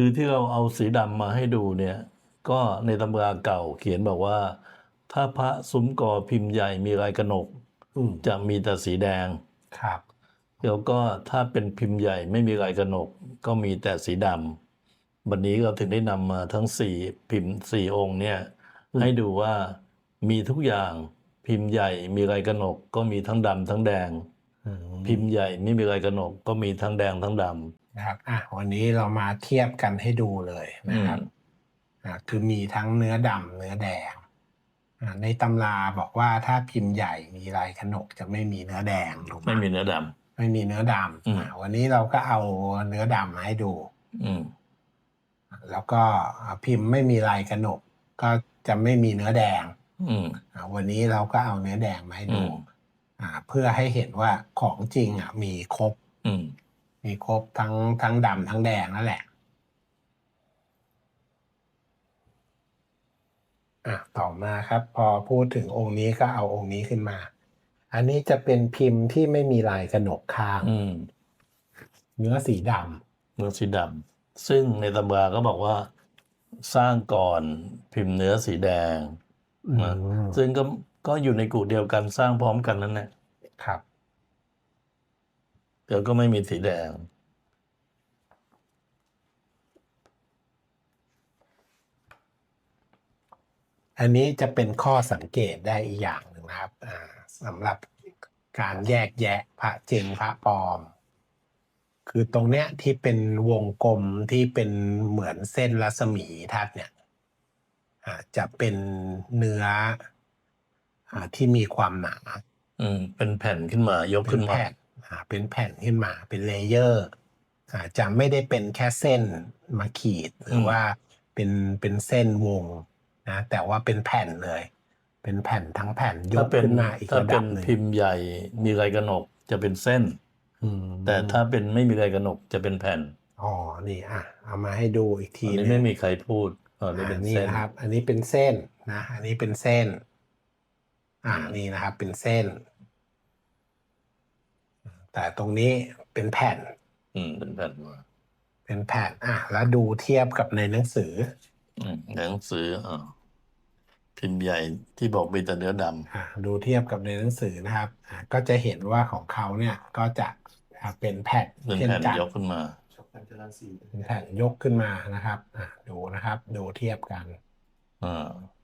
คือที่เราเอาสีดำมาให้ดูเนี่ย ก็ในตำราเก่าเขียนบอกว่า ถ้าพระซุ้มกอพิมพ์ใหญ่มีลายกระหนกอืมจะมีแต่สีแดงครับแล้วก็ถ้าเป็นพิมพ์ใหญ่ไม่มีลายกระหนก ก็มีแต่สีดำวันนี้เราถึงได้นำมาทั้งสี่พิมพ์สี่องค์เนี่ย ให้ดูว่ามีทุกอย่างพิมพ์ใหญ่มีลายกระหนก ก็มีทั้งดำทั้งแดงอืมพิมพ์ใหญ่ไม่มีลายกระหนก ก็มีทั้งแดงทั้งดำ นะครับอะวันนี้เรามาเทียบกันให้ดูเลยนะครับอืมอะคือมีทั้งเนื้อดำเนื้อแดงอะในตำราบอกว่าถ้าพิมพ์ใหญ่มีลายขนกจะไม่มีเนื้อแดงถูกไหมไม่มีเนื้อดไม่มีเนื้อดอืมำอะวันนี้เราก็เอาเนื้อดำมาให้ดูำอืมแล้วก็อะพิมพ์ไม่มีลายกระหนก ก็จะไม่มีเนื้อแดง อืมอะวันนี้เราก็เอาเนื้อแดงมาให้อืดูมอะเพื่อให้เห็นว่าของจริงอะมีครบ อืม มีครบทั้งทั้งดำทั้งแดงนั่นแหละอะต่อมาครับ พอพูดถึงองค์นี้ก็เอาองค์นี้ขึ้นมา อันนี้จะเป็นพิมพ์ที่ไม่มีลายกระหนกข้าง อืมเนื้อสีดเนื้อสีดำซึ่งในตำราก็บอกว่า สร้างก่อนพิมพ์เนื้อสีแดงำนะอืมซึ่งก็ก็อยู่ในกลุ่มเดียวกันสร้างพร้อมกันนั่นแหละ ครับ แต่ก็ไม่มีสีแดง อันนี้จะเป็นข้อสังเกตได้อีกอย่างหนึ่งนะครับอ่าสำหรับการแยกแยะพระจริงพระปลอม คือตรงเนี้ยที่เป็นวงกลมที่เป็นเหมือนเส้นรัศมีทัดเนี่ยอ่าจะเป็นเนื้ออาที่มีความหนา อืม เป็นแผ่นขึ้นมายกเป็ขึ้นนมาแผ่นอ่า เป็นแผ่นขึ้นมาเป็นเลเยอร์อ่าจะไม่ได้เป็นแค่เส้นมาขีด หรือว่าเป็นเป็นเส้นวงนะแต่ว่าเป็นแผ่นเลย เป็นแผ่นทั้งแผ่นยถ้ากเป็นขึ้นมาอีกถ้าระเป็ดันบหนึ่งพิมพ์ใหญ่มีลายกระหนกจะเป็นเส้นอืมแต่ถ้าเป็นไม่มีลายกระหนกจะเป็นแผ่นอ๋อนี่อะเอามาให้ดูอีกทีอันนี้หไม่งมีใครพูดอ๋อนี่เป็นอ่านี่เส้นนะครับ อันนี้เป็นเส้นนะ อันนี้เป็นเส้น อ่านี่นะครับเป็นเส้น แต่ตรงนี้เป็นแผ่น อืมเป็นแผ่นมาเป็นแผ่นอะแล้วดูเทียบกับในหนังสือ อืมในหนังสืออ่าพิมพ์ใหญ่ที่บอกมีแต่เนื้อดอะดูเทียบกับในหนังสือนะครับอะก็จะเห็นว่าของเขาเนี่ยก็จะอะเป็นแผ่นำเป็นเช่นแผ่นกันยกขึ้นมาเป็นแผ่นยกขึ้นมานะครับอะดูนะครับ ดูเทียบกัน อ่า